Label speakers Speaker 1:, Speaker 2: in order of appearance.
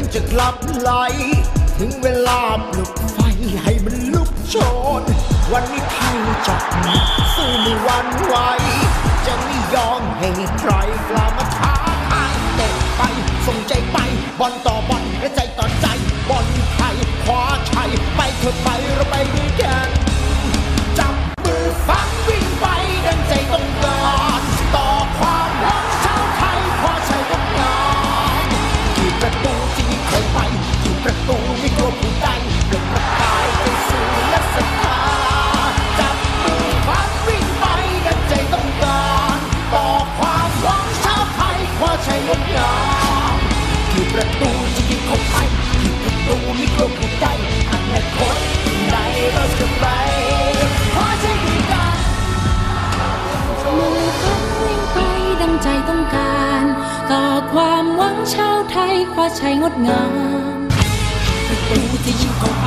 Speaker 1: งจะกลับไหล ถึงเวลาปลุกไฟให้มันลุกโชน วันนี้ไทยจับสู้ไม่หวันไหว จะไม่ยอมให้ใครกล้ามาท้าทายเตะไปส่งใจไปบอลต่อ ประตูจะยิ่งคงไปที่ประตูม่กลัวผู้ใดอนาคตในเราจะไปขอใช้ดีกันมือพัดวิ่ง
Speaker 2: ไปดังใ
Speaker 1: จต้องการ ต่อความหวังชาวไทยคว้าชัยงดงา
Speaker 2: ม
Speaker 1: ประตูจะยิ่งเข้าไป